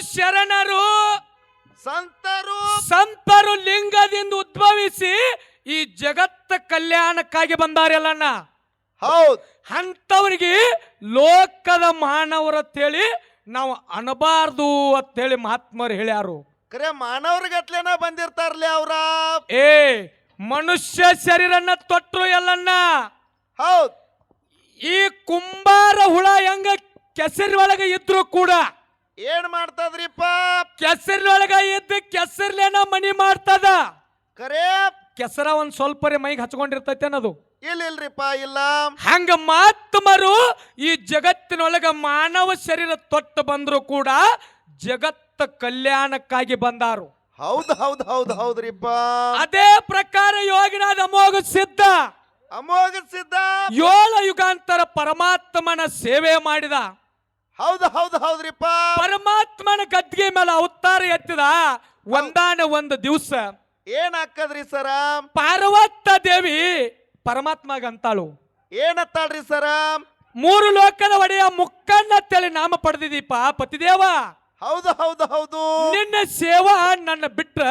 ಶರಣರು ಸಂತರು. ಸಂತರು ಲಿಂಗದಿಂದ ಉದ್ಭವಿಸಿ ಈ ಜಗತ್ತ ಕಲ್ಯಾಣಕ್ಕಾಗಿ ಬಂದಾರೆಲ್ಲಣ್ಣ ಹೌದು. ಅಂಥವ್ರಿಗೆ ಲೋಕದ ಮಾನವರು ಅಂತೇಳಿ ನಾವು ಅನಬಾರ್ದು ಅಂತೇಳಿ ಮಹಾತ್ಮರು ಹೇಳ್ಯಾರು. ಕರೆ ಮಾನವ್ರಿಗತ್ಲೇನ ಬಂದಿರ್ತಾರ್ಲಿ ಅವ್ರ? ಏ ಮನುಷ್ಯ ಶರೀರನ್ನ ತೊಟ್ಟರು ಎಲ್ಲಣ್ಣ. ಹೌದು. ಈ ಕುಂಬಾರ ಹುಳ ಹೆಂಗ ಒಳಗೆ ಇದ್ರು ಕೂಡ ಏನ್ ಮಾಡ್ತದ್ರಿಪ್ಪ ಕೆಸರಿನೊಳಗ ಇದ್ದು ಕೆಸರ್ಲೇನ ಮನಿ ಮಾಡ್ತದ? ಕರೆ? ಕೆಸರ ಒಂದ್ ಸ್ವಲ್ಪ ಮೈಗೆ ಹಚ್ಕೊಂಡಿರ್ತೈತೆ ಅನ್ನೋದು. ಇಲ್ಲ ಇಲ್ರಿಪ್ಪ ಇಲ್ಲ. ಹಂಗ ಮಾತ್ಮರು ಈ ಜಗತ್ತಿನೊಳಗ ಮಾನವ ಶರೀರ ತೊಟ್ಟು ಬಂದ್ರು ಕೂಡ ಜಗತ್ತ ಕಲ್ಯಾಣಕ್ಕಾಗಿ ಬಂದಾರು. ಹೌದು ಹೌದು ಹೌದು ಹೌದ್ರಿಪ್ಪ. ಅದೇ ಪ್ರಕಾರ ಯೋಗಿನಾದ ಅಮೋಘ ಸಿದ್ಧ. ಅಮೋಘ ಸಿದ್ಧ. ಏಳು ಯುಗಾಂತರ ಪರಮಾತ್ಮನ ಸೇವೆ ಮಾಡಿದ. ಹೌದ್ ಹೌದು ಹೌದ್ರಿಪ್ಪ. ಪರಮಾತ್ಮನ ಗದ್ದಿಗೆ ಮೇಲೆ ಅವತಾರ ಎತ್ತಿದ ಒಂದಾನ ಒಂದು ದಿವಸ ಏನ್ ಹಾಕದ್ರಿ ಸರ? ಪಾರ್ವತ ದೇವಿ ಪರಮಾತ್ಮಗ ಅಂತಾಳು ಏನತ್ತಾಳ್ರಿ ಸರ? ಮೂರು ಲೋಕದ ಒಡೆಯ ಮುಕ್ಕಣ್ಣ ತಲೆ ನಾಮ ಪಡೆದಿದೀಪ ಪತಿದೇವ. ಹೌದು ಹೌದು ಹೌದು. ನಿನ್ನ ಸೇವಾ ನನ್ನ ಬಿಟ್ರ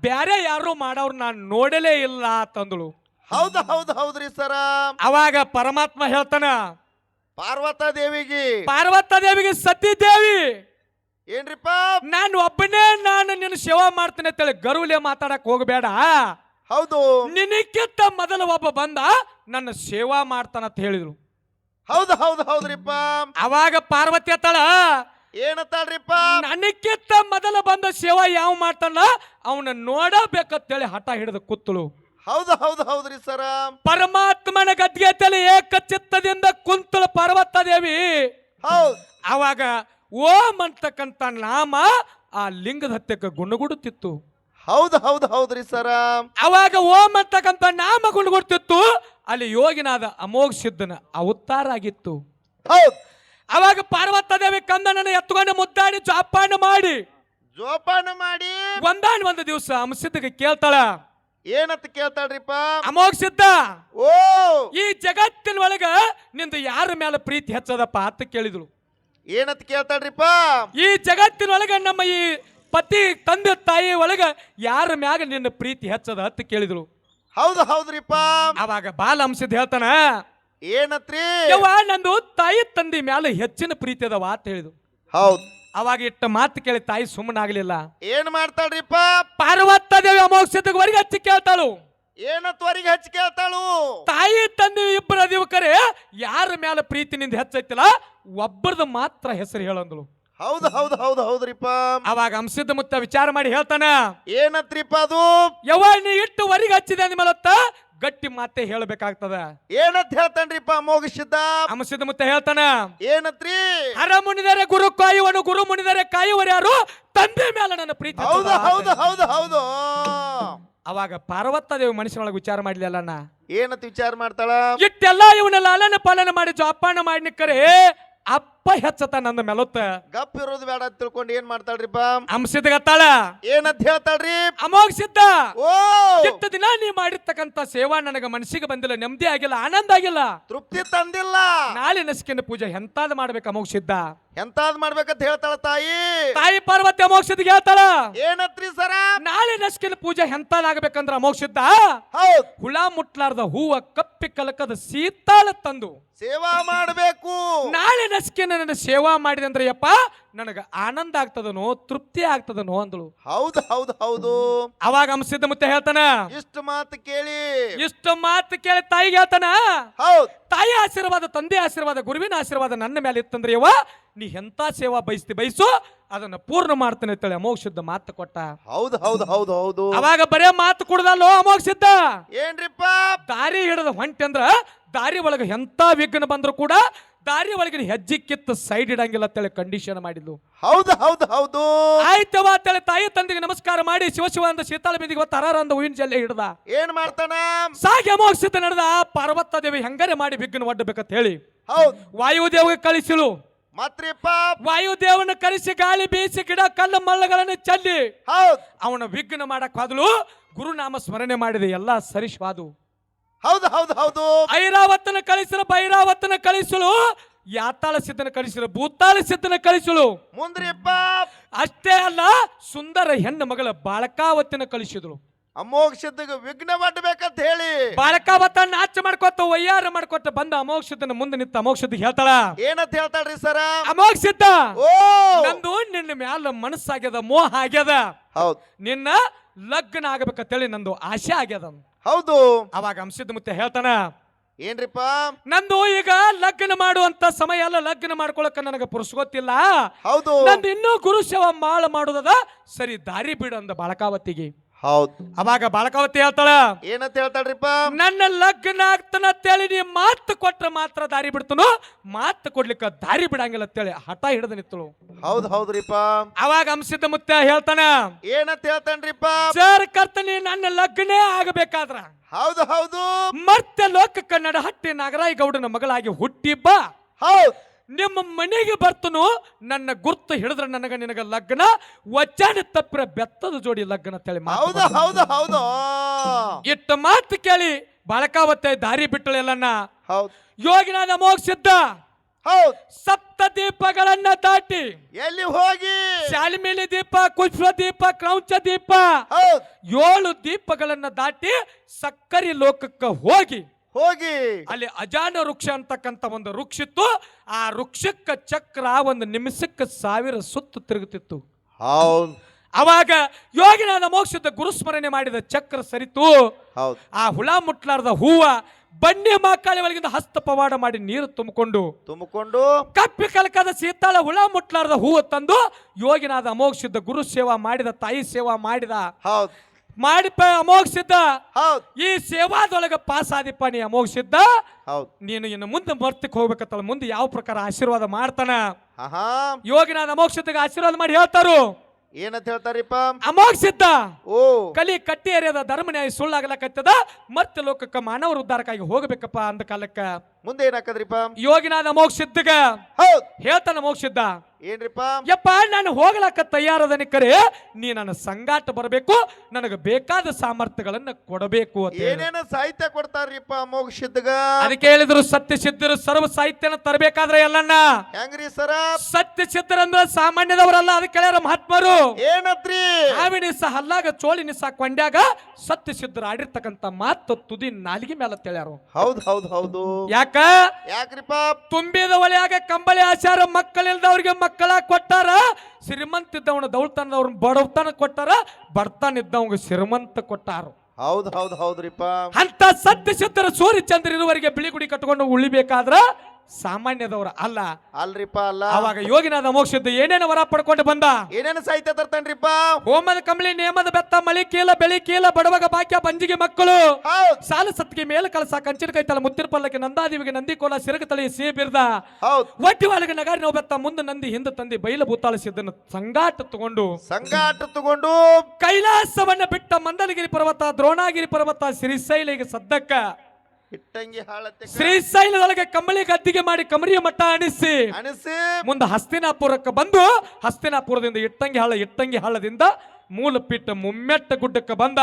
ಬ್ಯಾರೆ ಯಾರು ಮಾಡೋರು ನಾನು ನೋಡಲೇ ಇಲ್ಲ ತಂದಳು. ಹೌದು ಹೌದು ಹೌದ್ರಿ ಸರ. ಅವಾಗ ಪರಮಾತ್ಮ ಹೇಳ್ತಾನ ಪಾರ್ವತ ದೇವಿಗೆ ಪಾರ್ವತ ದೇವಿಗೆ ಸತಿ ದೇವಿ ಏನ್ರಿಪ್ಪ? ನಾನು ಒಬ್ಬನೇ ನಾನು ನಿನ್ನ ಸೇವಾ ಮಾಡ್ತೇನೆ ಅಂತೇಳಿ ಗರುಲೆ ಮಾತಾಡಕ್ ಹೋಗಬೇಡ. ಹೌದು. ನಿನಕ್ಕಿಂತ ಮೊದಲ ಒಬ್ಬ ಬಂದ ನನ್ನ ಸೇವಾ ಮಾಡ್ತಾನಂತ ಹೇಳಿದ್ರು. ಹೌದು ಹೌದು ಹೌದ್ರಿಪ್ಪ. ಅವಾಗ ಪಾರ್ವತಿ ಅತ್ತಳ ಏನತ್ತಾಳ್ರಿಪ್ಪ? ನನಕ್ಕಿಂತ ಮೊದಲ ಬಂದ ಸೇವಾ ಯಾವ ಮಾಡ್ತಾನ ಅವನ ನೋಡಬೇಕಂತೇಳಿ ಹಠ ಹಿಡಿದು ಕೂತಳು. ಹೌದು ಹೌದು ಹೌದ್ರಿ ಸರ. ಪರಮಾತ್ಮನ ಗದ್ಗೆ ತಲೆ ಏಕಚಿತ್ತದಿಂದ ಕುಂತಲ ಪರ್ವತ ದೇವಿ. ಹೌದು. ಅವಾಗ ಓಂ ಅಂತಕ್ಕಂಥ ನಾಮ ಆ ಲಿಂಗದ ಹತ್ಯಕ್ಕೆ ಗುಣಗುಡುತ್ತಿತ್ತು. ಹೌದು ಹೌದು ಹೌದ್ರಿ ಸರ. ಅವಾಗ ಓಂ ಅಂತಕ್ಕಂಥ ನಾಮ ಗುಣಗುಡ್ತಿತ್ತು ಅಲ್ಲಿ ಯೋಗಿನಾದ ಅಮೋಘ ಸಿದ್ಧನ ಅವತಾರ ಆಗಿತ್ತು ಹೌದು. ಅವಾಗ ಪಾರ್ವತ ದೇವಿ ಕಂದನನ್ನು ಎತ್ಕೊಂಡು ಮುದ್ದಾಡಿ ಜೋಪಾನ ಮಾಡಿ. ಜೋಪಾನ ಮಾಡಿ. ಒಂದಾನ್ ಒಂದು ದಿವಸ ಅಂಶದಿಗೆ ಕೇಳ್ತಾಳ ಏನಂತ ಕೇಳ್ತಾಳ್ರಿಪ್ಪ? ಅಮೋಘ ಸಿದ್ಧ. ಓ! ಈ ಜಗತ್ತಿನ ಒಳಗ ನಿಂದು ಯಾರ ಮೇಲೆ ಪ್ರೀತಿ ಹೆಚ್ಚದಪ್ಪ ಅಂತ ಕೇಳಿದ್ರು ಏನಂತ ಕೇಳ್ತಾಳ್ರಿಪ್ಪ? ಈ ಜಗತ್ತಿನೊಳಗ ನಮ್ಮ ಈ ಪತಿ ತಂದೆ ತಾಯಿ ಒಳಗ ಯಾರ ಮ್ಯಾಗ ನಿನ್ನ ಪ್ರೀತಿ ಹೆಚ್ಚದ ಅಂತ ಕೇಳಿದ್ರು ಹೌದು ಹೌದ್ರಿಪ್ಪ. ಅವಾಗ ಬಾಲ ಅಂಶದ್ ಹೇಳ್ತಾನ ಏನತ್ರಿ? ಯವ್ವ ನಂದು ತಾಯಿ ತಂದೆ ಮ್ಯಾಲ ಹೆಚ್ಚಿನ ಪ್ರೀತಿ ಅದಾವ ಅಂತ ಹೇಳಿದು ಹೌದ್. ಅವಾಗ ಇಟ್ಟ ಮಾತು ಕೇಳಿ ತಾಯಿ ಸುಮ್ಮನಾಗ್ಲಿಲ್ಲ. ಏನ್ ಮಾಡ್ತಾಳ್ರಿಪ್ಪ? ಪಾರ್ವತ ದೇವಿ ಅಮೋಘ ಸಿದ್ಧವರೆಗೆ ಹಚ್ಚಿ ಕೇಳ್ತಾಳು. ಏನತ್ವರಿಗೆ ಹಚ್ಚಿ ಕೇಳ್ತಾಳು? ತಾಯಿ ತಂದೆ ಇಬ್ಬರ ದಿವಕರೆ ಯಾರ ಮ್ಯಾಲ ಪ್ರೀತಿ ನಿಂದ ಹೆಚ್ಚೈತಿಲ್ಲ ಒಬ್ಬರದ ಮಾತ್ರ ಹೆಸರು ಹೇಳಂದಳು. ಹೌದು ಹೌದು ಹೌದು ಹೌದ್ರಿಪ್ಪ. ಅವಾಗ ಅಂಶದ ಮುತ್ತ ವಿಚಾರ ಮಾಡಿ ಹೇಳ್ತಾನ ಏನತ್ರಿಪ್ಪ ಅದು? ಯವ್ವ ನೀ ಇಟ್ಟು ವರಿಗೆ ಹಚ್ಚಿದೆ ಅಂದ್ಮೇಲತ್ತ ಗಟ್ಟಿ ಮಾತೆ ಹೇಳಬೇಕಾಗ್ತದ. ಏನಂತ ಹೇಳ್ತಾನ್ರಿಪ್ಪ ಮೋಗಿಸಿದ್ದ? ಅಮಸಿದ ಮುತ್ತ ಹೇಳ್ತಾನ? ಏನತ್ರಿ? ಹರ ಮುನಿದರೆ ಗುರು ಕಾಯುವನು ಗುರು ಮುನಿದರೆ ಕಾಯುವರು ಯಾರು? ತಂದೆ ಮೇಲೆ ನನ್ನ ಪ್ರೀತಿ ಹೌದು. ಹೌದು ಹೌದು ಹೌದು. ಅವಾಗ ಪಾರ್ವತ ದೇವಿ ಮನುಷ್ಯನೊಳಗೆ ವಿಚಾರ ಮಾಡ್ಲಿಲ್ಲಣ್ಣ ಏನಂತ ವಿಚಾರ ಮಾಡ್ತಾಳ? ಇಟ್ಟೆಲ್ಲ ಇವನ ಲಾಲನ ಪಾಲನ ಮಾಡಿ ಜೋಪಾನ ಮಾಡಿನಿಕ್ಕರೆ ಅಪ್ಪ ಹೆಚ್ಚತ ನನ್ನ ಮೆಲುತ್ತ. ಗಪ್ ಇರೋದು ಬೇಡ ಅಂತ ತಿಳ್ಕೊಂಡು ಏನ್ ಮಾಡ್ತಾಳ್ರಿಪ್ಪ? ಸಿದ್ಧ ಗತ್ತಾಳ. ಏನಂತ ಹೇಳ್ತಾಳ್ರಿ? ಅಮೋಘ ಸಿದ್ಧ. ಓ! ಇತ್ತ ದಿನ ನೀ ಮಾಡಿರ್ತಕ್ಕಂತ ಸೇವಾ ನನಗ ಮನಸ್ಸಿಗೆ ಬಂದಿಲ್ಲ ನೆಮ್ಮದಿ ಆಗಿಲ್ಲ ಆನಂದ ಆಗಿಲ್ಲ. ತೃಪ್ತಿ ತಂದಿಲ್ಲ. ನಾಳೆ ನಸಿಕಿನ ಪೂಜೆ ಎಂತಾದ್ ಮಾಡ್ಬೇಕು ಅಮೋಘ ಸಿದ್ಧ. ಎಂತಾದ್ ಮಾಡ್ಬೇಕಂತ ಹೇಳ್ತಾಳ ತಾಯಿ? ತಾಯಿ ಪಾರ್ವತಿ ಅಮೋಘ ಸಿದ್ಧಿಗೆ ಹೇಳ್ತಾಳ. ಏನತ್ರಿ ಸರ? ನಾಳೆ ನಸಿಕಿನ ಪೂಜೆ ಎಂತಾದಾಗಬೇಕಂದ್ರ ಅಮೋಘ ಸಿದ್ಧ? ಹೌದ್. ಹುಳ ಮುಟ್ಲಾರ್ದ ಹೂವ ಕಪ್ಪಿ ಕಲಕದ ಸೀತಾಳ ತಂದು. ಸೇವಾ ಮಾಡಬೇಕು. ನಾಳೆ ನಸಿಕಿನ ನನ್ನ ಸೇವಾ ಮಾಡಿದೆ ಅಂದ್ರೆ ಯಪ್ಪ ನನಗ ಆನಂದ ಆಗ್ತದನೋ ತೃಪ್ತಿ ಆಗ್ತದನೋ ಅಂದಳು. ಹೌದು ಹೌದು ಹೌದು. ಅವಾಗ ಅಂಶದ ಮತ್ತೆ ಹೇಳ್ತಾನ ಇಷ್ಟು ಮಾತು ಕೇಳಿ. ಇಷ್ಟು ಮಾತು ಕೇಳಿ ತಾಯಿಗೆ ಹೇಳ್ತಾನ ಹೌದು. ತಾಯಿ ಆಶೀರ್ವಾದ ತಂದೆ ಆಶೀರ್ವಾದ ಗುರುವಿನ ಆಶೀರ್ವಾದ ನನ್ನ ಮೇಲೆ ಇತ್ತಂದ್ರೆ ಯವ್ವ ನೀ ಎಂತ ಸೇವಾ ಬಯಸ್ತಿ ಬಯಸು ಅದನ್ನ ಪೂರ್ಣ ಮಾಡ್ತಾನೆ ಅಂತೇಳಿ ಅಮೋಘ ಸಿದ್ಧ ಮಾತು ಕೊಟ್ಟ. ಹೌದು ಹೌದು ಹೌದು ಹೌದು. ಅವಾಗ ಬರೇ ಮಾತು ಕೊಡದಲ್ಲೋ ಅಮೋಘ ಸಿದ್ಧ ಏನ್ರಿಪ್ಪ? ದಾರಿ ಹಿಡಿದ ಹೊಂಟೆ ಅಂದ್ರ ದಾರಿ ಒಳಗೆ ಎಂತ ವಿಘ್ನ ಬಂದ್ರು ಕೂಡ ದಾರಿ ಒಳಗಿನ ಹೆಜ್ಜೆ ಕಿತ್ತು ಸೈಡ್ ಇಡಂಗಿಲ್ಲ ಅಂತೇಳಿ ಕಂಡೀಷನ್ ಮಾಡಿದ್ಲು. ಹೌದು ಹೌದು ಹೌದು. ಆಯ್ತವ ಅಂತೇಳಿ ತಾಯಿ ತಂದೆಗೆ ನಮಸ್ಕಾರ ಮಾಡಿ ಶಿವಶಿವ ಅಂದ ಅಂತ ಶೀತಾಳ ಬಿಂದಿಗೆ ತರಾರ ಅಂದ ಹೂವಿನ ಜಲ್ಲೆ ಹಿಡ್ದ. ಏನ್ ಮಾಡ್ತಾನ? ಸಾಗಿ ಸಿದ್ಧ ನಡೆದ ಪಾರ್ವತ ದೇವಿ ಹೆಂಗಾರೆ ಮಾಡಿ ವಿಘ್ನ ಒಡ್ಡಬೇಕಂತ ಹೇಳಿ. ಹೌದು. ವಾಯುದೇವಿಗೆ ಕಳಿಸಿಳು ಮತ್ರಿಪ್ಪ. ವಾಯುದೇವನ ಕರೆಸಿ ಗಾಳಿ ಬೀಸಿ ಗಿಡ ಕಲ್ಲು ಮಳ್ಳಗಳನ್ನು ಚೆಲ್ಲಿ. ಹೌದು. ಅವನ ವಿಘ್ನ ಮಾಡಕ್ ಹೋದ್ಲು ಗುರುನಾಮ ಸ್ಮರಣೆ ಮಾಡಿದೆ ಎಲ್ಲ ಸರಿಶ್ವಾದು. ಹೌದು ಹೌದು ಹೌದು. ಐರಾವತನ ಕಳಿಸಲು ಭೈರಾವತನ ಕಳಿಸಲು ಯಾತಾಳ ಸಿದ್ಧನ ಕಳಿಸಲು ಭೂತಾಳ ಸಿದ್ಧನ ಕಳಿಸಲು. ಮುಂದ್ರಿಪ್ಪ ಅಷ್ಟೇ ಅಲ್ಲ ಸುಂದರ ಹೆಣ್ಣು ಮಗಳ ಬಾಳಕಾವತಿನ ಕಳಿಸಿದಳು. ಅಮೋಕ್ಷದ ವಿಘ್ನ ಮಾಡಬೇಕಂತ ಹೇಳಿ. ಬಾಳಕಾವತ ನಾಚ ಮಾಡ್ಕೊತ ವಯ್ಯಾರ ಮಾಡ್ಕೊತ ಬಂದ ಅಮೋಕ್ಷದನ ಮುಂದೆ ನಿಂತ ಅಮೋಕ್ಷದ ಹೇಳ್ತಾಳ. ಏನಂತ ಹೇಳ್ತಾಳ್ರಿ ಸರ? ಅಮೋಕ್ಷಿತ ಓ! ನಂದು ನಿನ್ನ ಮ್ಯಾಲ ಮನಸ್ಸಾಗ್ಯದ ಮೋಹ ಆಗ್ಯದ. ಹೌದು. ನಿನ್ನ ಲಗ್ನ ಆಗ್ಬೇಕಂತೇಳಿ ನಂದು ಆಸೆ ಆಗ್ಯದ. ಹೌದು. ಅವಾಗ ಅಂಶದ ಮುತ್ತೆ ಹೇಳ್ತಾನ ಏನ್ರಿಪ್ಪ? ನಂದು ಈಗ ಲಗ್ನ ಮಾಡುವಂತ ಸಮಯ ಅಲ್ಲ ಲಗ್ನ ಮಾಡ್ಕೊಳಕ ನನಗೆ ಪುರುಷಗೊತ್ತಿಲ್ಲ ಹೌದು. ನಂದು ಇನ್ನೂ ಗುರು ಸೇವಾ ಮಾಳ ಮಾಡೋದದ ಸರಿ ದಾರಿ ಬಿಡು ಅಂದ ಬಾಳಕಾವತಿಗೆ ಹೌದ್. ಅವಾಗ ಬಾಳಕಾವತಿ ಹೇಳ್ತಾಳ? ಏನಂತ ಹೇಳ್ತಾಳ್ರಿಪ್ಪ? ನನ್ನ ಲಗ್ನ ಆಗ್ತಾನ ಅಂತೇಳಿ ನೀ ಮಾತು ಕೊಟ್ರೆ ಮಾತ್ರ ದಾರಿ ಬಿಡ್ತನು? ಮಾತು ಕೊಡ್ಲಿಕ್ಕೆ ದಾರಿ ಬಿಡಂಗಿಲ್ಲ ಅಂತೇಳಿ ಹಠ ಹಿಡಿದ ನಿತ್ತಳು ಹೌದ್ ಹೌದ್ರಿಪ್ಪ. ಅವಾಗ ಅಂಶದ ಮುತ್ತ ಹೇಳ್ತಾನ ಏನಂತ ಹೇಳ್ತಾನ್ರಿಪ್ಪ? ಸರ್ ಕರ್ತನಿ ನನ್ನ ಲಗ್ನೇ ಆಗಬೇಕಾದ್ರ. ಹೌದು ಹೌದು. ಮತ್ತೆ ಲೋಕ ಕನ್ನಡ ಹಟ್ಟಿ ನಾಗರಾಯ ಗೌಡನ ಮಗಳಾಗಿ ಹುಟ್ಟಿ ಹೌದು ಹೌದ್. ನಿಮ್ಮ ಮನೆಗೆ ಬರ್ತನು ನನ್ನ ಗುರ್ತು ಹಿಡಿದ್ರೆ ನನಗ ನಿನಗ ಲಗ್ನ ವಚನ ತಪ್ಪಿರ ಬೆತ್ತದ ಜೋಡಿ ಲಗ್ನ ತಳಿ ಹೌದು. ಹೌದು ಹೌದು. ಇಟ್ಟ ಮಾತು ಕೇಳಿ ಬಾಳಕಾವತ್ತೆ ದಾರಿ ಬಿಟ್ಟಳು ಎಲ್ಲನ್ನ. ಯೋಗಿನ ಯೋಗಿನಾದ ಮೋಕ್ಷಿದ್ದ ಹೌದ್. ಸಪ್ತ ದೀಪಗಳನ್ನ ದಾಟಿ. ಎಲ್ಲಿ ಹೋಗಿ? ಶಾಲಿಮೇಲಿ ದೀಪ ಕುಶ್ವ ದೀಪ ಕ್ರೌಂಚ ದೀಪ. ಹೌದ್. ಏಳು ದೀಪಗಳನ್ನ ದಾಟಿ ಸಕ್ಕರಿ ಲೋಕಕ್ಕೆ ಹೋಗಿ. ಹೋಗಿ. ಅಲ್ಲಿ ಅಜಾನ ವೃಕ್ಷ ಅಂತಕ್ಕಂಥ ಒಂದು ವೃಕ್ಷ ಇತ್ತು ಆ ವೃಕ್ಷಕ್ಕ ಚಕ್ರ ಒಂದು ನಿಮಿಷಕ್ಕೆ ಸಾವಿರ ಸುತ್ತು ತಿರುಗುತ್ತಿತ್ತು. ಹೌದು. ಅವಾಗ ಯೋಗಿನಾದ ಮೋಕ್ಷದ ಗುರುಸ್ಮರಣೆ ಮಾಡಿದ ಚಕ್ರ ಸರಿತು. ಹೌದ್. ಆ ಹುಳ ಮುಟ್ಲಾರ್ದ ಹೂವ ಬನ್ನಿ ಮಾಕಾಳಿ ಒಳಗಿಂದ ಹಸ್ತ ಪವಾಡ ಮಾಡಿ ನೀರು ತುಂಬಿಕೊಂಡು ತುಂಬಿಕೊಂಡು ಕಪ್ಪಿ ಕಲಕದ ಸೀತಾಳ ಹುಳ ಮುಟ್ಲಾರ್ದ ಹೂವು ತಂದು ಯೋಗಿನಾದ ಅಮೋಕ್ಷಿದ್ದ ಗುರು ಸೇವಾ ಮಾಡಿದ ತಾಯಿ ಸೇವಾ ಮಾಡಿದ ಹೌದ್. ಮಾಡಿ ಪ ಸಿದ್ಧ ಹೌದ್. ಈ ಸೇವಾದೊಳಗೆ ಪಾಸ್ ಆದಿಪ್ಪ ನೀ ಅಮೋಕ್ಷಿದ್ದ ಹೌದ್. ನೀನು ಇನ್ನು ಮುಂದೆ ಮರ್ತಕ್ಕೆ ಹೋಗ್ಬೇಕತ್ತಲ್ಲ ಮುಂದೆ ಯಾವ ಪ್ರಕಾರ ಆಶೀರ್ವಾದ ಮಾಡ್ತಾನ? ಆಹಾ. ಅಮೋಘ ಸಿದ್ಧಗೆ ಆಶೀರ್ವಾದ ಮಾಡಿ ಹೇಳ್ತಾರು. ಏನಂತ ಹೇಳ್ತಾರಿಪ್ಪ? ಸಿದ್ಧ ಓ. ಕಲಿ ಕಟ್ಟಿ ಎರೆಯದ ಧರ್ಮ ನ್ಯಾಯ ಸುಳ್ಳಾಗಲಕತ್ತದ ಮತ್ತೆ ಲೋಕಕ್ಕೆ ಮಾನವರ ಉದ್ಧಾರಕ್ಕಾಗಿ ಹೋಗಬೇಕಪ್ಪ ಅಂದ ಕಾಲಕ್ಕೆ. ಮುಂದೆ ಏನಾಕದ್ರಿಪ್ಪ? ಯೋಗಿನಾದ ಸಿದ್ಧಗ ಹೌದ್. ಹೇಳ್ತಾನ ಮೋಕ್ಷಿದ್ದ ಏನ್ರಿಪ್ಪ? ಯಪ್ಪ ನಾನು ಹೋಗ್ಲಾಕ ತಯಾರದನಿ ಕರೆ ನೀ ನನ್ನ ಸಂಗಾಟ ಬರಬೇಕು ನನಗೆ ಬೇಕಾದ ಸಾಮರ್ಥ್ಯಗಳನ್ನ ಕೊಡಬೇಕು ಅಂತ ಹೇಳಿ. ಏನೇನ ಸಾಹಿತ್ಯ ಕೊಡ್ತಾರ್ರಿಪ್ಪ ಮೋಕ್ಷಿದ್ಗ ಅದಕ್ಕೆ ಹೇಳಿದ್ರು ಸತ್ಯ ಸಿದ್ಧರು ಸರ್ವ ಸಾಹಿತ್ಯನ ತರಬೇಕಾದ್ರೆ ಎಲ್ಲಣ್ಣ. ಹೆಂಗ್ರಿ ಸರ? ಸತ್ಯ ಸಿದ್ಧರಂದ್ರ ಸಾಮಾನ್ಯದವರಲ್ಲ ಅದಕ್ಕೆ ಹೇಳ್ಯಾರ ಮಹಾತ್ಮರು. ಏನತ್ರಿ? ಹಾವಿನಿ ಸಹ ಹಲ್ಲಾಗ ಚೋಳಿನಿ ಸಹ ಕೊಂಡ್ಯಾಗ ಸತ್ಯ ಸಿದ್ಧರು ಆಡಿರ್ತಕ್ಕಂಥ ಮಾತು ತುದಿ ನಾಲಿಗೆ ಮೇಲೆ ಹೇಳ್ಯಾರು ಹೌದ್ ಹೌದ್ ಹೌದು. ಯಾಕ? ಯಾಕ್ರಿಪ್ಪ? ತುಂಬಿದ ಒಲೆಯಾಗ ಕಂಬಳಿ ಆಚಾರ ಮಕ್ಕಳಿಲ್ದವ್ರಿಗೆ ಮಕ್ಕಳ ಕೊಟ್ಟಾರ ಶ್ರೀಮಂತ ಇದ್ದವನ ದೌಳ್ತನದವ್ರನ್ನ ಬಡವತನ ಕೊಟ್ಟಾರ ಬಡತನ ಇದ್ದವಂಗ ಶ್ರೀಮಂತ ಕೊಟ್ಟಾರು. ಹೌದ್ ಹೌದ್ ಹೌದ್ರಿಪ್ಪ. ಅಂತ ಸತ್ಯ ಸಿದ್ಧರ ಸೂರ್ಯ ಚಂದ್ರ ಇರುವರಿಗೆ ಬಿಳಿ ಗುಡಿ ಕಟ್ಕೊಂಡು ಉಳಿಬೇಕಾದ್ರ ಸಾಮಾನ್ಯದವ್ರ ಅಲ್ಲ. ಅಲ್ರಿಪ್ಪ ಅಲ್ಲ. ಅವಾಗ ಯೋಗಿನಾದ ಮೋಕ್ಷದ್ದು ಏನೇನು ವರ ಪಡ್ಕೊಂಡು ಬಂದ? ಏನೇನು ಸಾಹಿತ್ಯ ತರ್ತಾನ್ರಿಪ್ಪ? ಹೋಮದ ಕಂಬಳಿ ನೇಮದ ಬೆತ್ತ ಮಳಿ ಕೀಲ ಬೆಳಿ ಕೀಲ ಬಡವಾಗ ಬಾಕ್ಯ ಬಂಜಿಗೆ ಮಕ್ಕಳು. ಹೌದ್. ಸಾಲ ಸತ್ತಿಗೆ ಮೇಲೆ ಕಳಸ ಕಂಚಿನ ಕೈತಲ ಮುತ್ತಿನ ಪಲ್ಲಕ್ಕೆ ನಂದಾದಿವಿಗೆ ನಂದಿ ಕೋಲ ಸಿರಗ ತಳಿ ಸಿ ಬಿರ್ದ. ಹೌದ್. ಒಟ್ಟಿ ಒಳಗೆ ನಗಾರಿ ನಾವು ಬೆತ್ತ ಮುಂದೆ ನಂದಿ ಹಿಂದೆ ತಂದಿ ಬೈಲ ಭೂತಾಳಿಸಿದ್ದನ್ನು ಸಂಗಾಟ ತಗೊಂಡು. ಸಂಗಾಟ ತಗೊಂಡು. ಕೈಲಾಸವನ್ನ ಬಿಟ್ಟ ಮಂದಲಗಿರಿ ಪರ್ವತ ದ್ರೋಣಾಗಿರಿ ಪರ್ವತ ಸಿರಿಸೈಲಿಗೆ ಸದ್ದಕ್ಕ. ಇಟ್ಟಂಗಿ ಹಾಳತ್ತೆ ಶ್ರೀಶೈಲದೊಳಗೆ ಕಂಬಳಿ ಗದ್ದಿಗೆ ಮಾಡಿ ಕಮರಿಯ ಮಟ್ಟ ಅಣಿಸಿ. ಅನಿಸಿ ಮುಂದೆ ಹಸ್ತಿನಾಪುರಕ್ಕೆ ಬಂದು ಹಸ್ತಿನಾಪುರದಿಂದ ಇಟ್ಟಂಗಿ ಹಾಳ ಇಟ್ಟಂಗಿ ಹಳ್ಳದಿಂದ ಮೂಲ ಪಿಟ್ಟ ಮುಮ್ಮೆಟ್ಟ ಗುಡ್ಡಕ್ಕೆ ಬಂದ.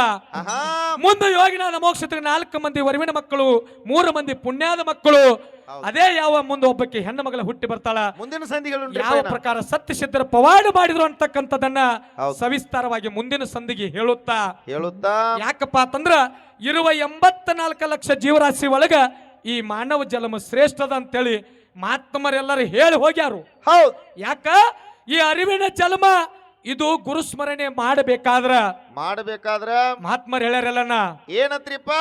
ಮುಂದೆ ಯೋಗಿನಾದ ನಮೋಕ್ಷತ್ರ ನಾಲ್ಕು ಮಂದಿ ವರಿವಿನ ಮಕ್ಕಳು ಮೂರು ಮಂದಿ ಪುಣ್ಯಾದ ಮಕ್ಕಳು. ಅದೇ ಯಾವ ಮುಂದೆ ಒಬ್ಬಕ್ಕೆ ಹೆಣ್ಣು ಮಗಳ ಹುಟ್ಟಿ ಬರ್ತಾಳ. ಮುಂದಿನ ಸಂಧಿಗಳು ಯಾವ ಪ್ರಕಾರ ಸತ್ಯ ಸಿದ್ಧರ ಪವಾಡ ಮಾಡಿದ್ರು ಅಂತಕ್ಕಂಥದನ್ನ ಸವಿಸ್ತಾರವಾಗಿ ಮುಂದಿನ ಸಂಧಿಗೆ ಹೇಳುತ್ತಾ. ಹೇಳುತ್ತಾ. ಯಾಕಪ್ಪ ಅಂತಂದ್ರ ಇರುವ ಎಂಬತ್ತ ನಾಲ್ಕು ಲಕ್ಷ ಜೀವರಾಶಿ ಒಳಗ ಈ ಮಾನವ ಜಲಮ ಶ್ರೇಷ್ಠದ ಅಂತೇಳಿ ಮಾತ್ಮರೆಲ್ಲರೂ ಹೇಳಿ ಹೋಗ್ಯಾರು. ಹೌದು. ಯಾಕ? ಈ ಅರಿವಿನ ಜನ್ಮ ಇದು ಗುರುಸ್ಮರಣೆ ಮಾಡಬೇಕಾದ್ರ ಮಾಡಬೇಕಾದ್ರ ಮಹಾತ್ಮರು ಹೇಳ್ಯಾರಲ್ಲಣ್ಣ ಏನತ್ರಿಪ್ಪ?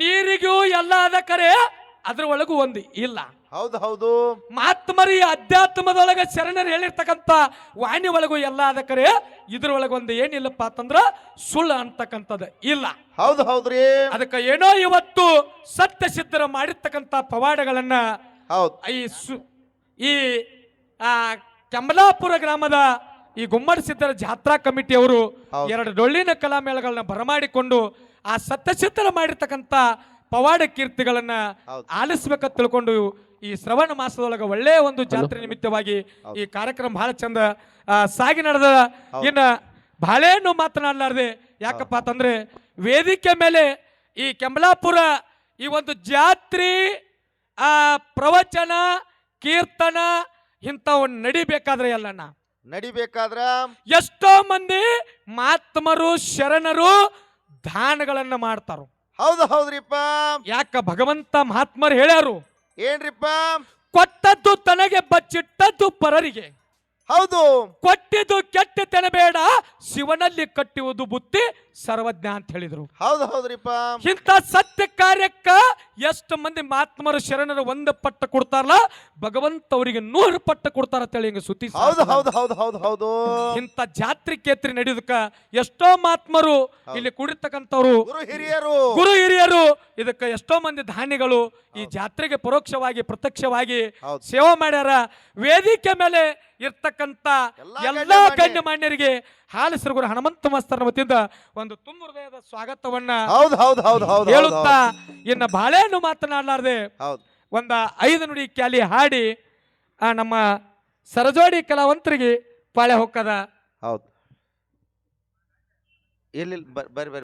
ನೀರಿಗೂ ಎಲ್ಲ ಅದ ಕರೆ ಅದ್ರ ಒಳಗೂ ಒಂದು ಇಲ್ಲ. ಹೌದು ಹೌದು. ಮಹಾತ್ಮರಿ ಅಧ್ಯಾತ್ಮದೊಳಗೆ ಶರಣರು ಹೇಳಿರ್ತಕ್ಕಂಥ ವಾಣಿ ಒಳಗೂ ಎಲ್ಲ ಅದ ಕರೆ ಇದ್ರೊಳಗ ಒಂದು ಏನಿಲ್ಲಪ್ಪ ಅಂತಂದ್ರ ಸುಳ್ಳು ಅಂತಕ್ಕಂಥದ್ದು ಇಲ್ಲ. ಹೌದು ಹೌದ್ರಿ. ಅದಕ್ಕೆ ಏನೋ ಇವತ್ತು ಸತ್ಯ ಸಿದ್ಧರ ಮಾಡಿರ್ತಕ್ಕಂಥ ಪವಾಡಗಳನ್ನ ಹೌದು. ಈ ಸು ಈ ಆ, ಕಮಲಾಪುರ ಗ್ರಾಮದ ಈ ಗುಮ್ಮಡಿ ಸಿದ್ಧರ ಜಾತ್ರಾ ಕಮಿಟಿಯವರು. ಎರಡು ಡೊಳ್ಳಿನ ಕಲಾಮೇಳಗಳನ್ನ ಬರಮಾಡಿಕೊಂಡು ಆ ಸತ್ಯಸಿದ್ಧರ ಮಾಡಿರ್ತಕ್ಕಂಥ ಪವಾಡ ಕೀರ್ತಿಗಳನ್ನ ಆಲಿಸ್ಬೇಕ ಆಲಿಸ್ಬೇಕಂತ ತಿಳ್ಕೊಂಡು ಈ ಶ್ರವಣ ಮಾಸದೊಳಗ ಒಳ್ಳೆಯ ಒಂದು ಜಾತ್ರೆ ನಿಮಿತ್ತವಾಗಿ ಈ ಕಾರ್ಯಕ್ರಮ ಬಹಳ ಚಂದ ಸಾಗಿ ನಡೆದ. ಇನ್ನ ಬಹಳೇನು ಮಾತನಾಡಲಾರ್ದೆ. ಯಾಕಪ್ಪ ಅಂತಂದ್ರೆ ವೇದಿಕೆ ಮೇಲೆ ಈ ಕೆಂಬಲಾಪುರ ಈ ಒಂದು ಜಾತ್ರೆ ಆ ಪ್ರವಚನ ಕೀರ್ತನ ಇಂಥವನ್ನ ನಡಿಬೇಕಾದ್ರೆ ಎಲ್ಲಣ್ಣ ನಡಿಬೇಕಾದ್ರ ಎಷ್ಟೋ ಮಂದಿ ಮಾತ್ಮರು ಶರಣರು ದಾನಗಳನ್ನ ಮಾಡ್ತಾರ. ಹೌದು ಹೌದ್ರಿಪ್ಪ. ಯಾಕ ಭಗವಂತ ಮಹಾತ್ಮರು ಹೇಳ್ಯಾರು? ಏನ್ರಿಪ್ಪ? ಕೊಟ್ಟದ್ದು ತನಗೆ ಬಚ್ಚಿಟ್ಟದ್ದು ಪರರಿಗೆ. ಹೌದು. ಕೊಟ್ಟಿದ್ದು ಕೆಟ್ಟ ತೆನಬೇಡ ಶಿವನಲ್ಲಿ ಕಟ್ಟುವುದು ಬುತ್ತಿ ಸರ್ವಜ್ಞ ಅಂತ ಹೇಳಿದ್ರು. ಹೌದು ಹೌದ್ರಿಪ್ಪ. ಇಂಥ ಸತ್ಯ ಕಾರ್ಯಕ್ಕ ಎಷ್ಟು ಮಂದಿ ಮಹಾತ್ಮರು ಶರಣರು ಒಂದು ಪಟ್ಟ ಕೊಡ್ತಾರಲ್ಲ ಭಗವಂತ ಅವರಿಗೆ ನೂರು ಪಟ್ಟ ಕೊಡ್ತಾರ ಅಂತೇಳಿ ಹಿಂಗ ಸುತ್ತಿ ಹೌದು ಹೌದು ಹೌದು ಹೌದು ಹೌದು. ಇಂಥ ಜಾತ್ರೆ ಕೇತ್ರಿ ನಡೆಯೋದಕ್ಕ ಎಷ್ಟೋ ಮಹಾತ್ಮರು ಇಲ್ಲಿ ಕುಡಿರ್ತಕ್ಕಂಥವ್ರು ಗುರು ಹಿರಿಯರು. ಗುರು ಹಿರಿಯರು ಇದಕ್ಕ ಎಷ್ಟೋ ಮಂದಿ ಧಾನ್ಯಗಳು ಈ ಜಾತ್ರೆಗೆ ಪರೋಕ್ಷವಾಗಿ ಪ್ರತ್ಯಕ್ಷವಾಗಿ ಸೇವೆ ಮಾಡ್ಯಾರ. ವೇದಿಕೆ ಮೇಲೆ ಇರ್ತಕ್ಕಂತ ಎಲ್ಲ ಎಲ್ಲಾ ಮಾನ್ಯರಿಗೆ ಗಣ್ಯಮಾನ್ಯರಿಗೆ ಹಾಲಿಸರು ಗುರು ಹನುಮಂತ ಮಾಸ್ತರ ವತಿಯಿಂದ ಒಂದು ತುಂಬ ಹೃದಯದ ಸ್ವಾಗತವನ್ನ ಹೌದು ಹೌದು ಹೌದು ಹೌದು ಹೇಳುತ್ತಾ ಇನ್ನ ಬಾಳೆಯನ್ನು ಮಾತನಾಡಲಾರದೆ ಹೌದು. ಒಂದ ಐದು ನುಡಿ ಕ್ಯಾಲಿ ಹಾಡಿ ಆ ನಮ್ಮ ಸರಜೋಡಿ ಕಲಾವಂತರಿಗೆ ಪಾಳೆ ಹೊಕ್ಕದ. ಹೌದು. ಇಲ್ಲಿ ಬರ್ರಿ ಬರ್ರಿ.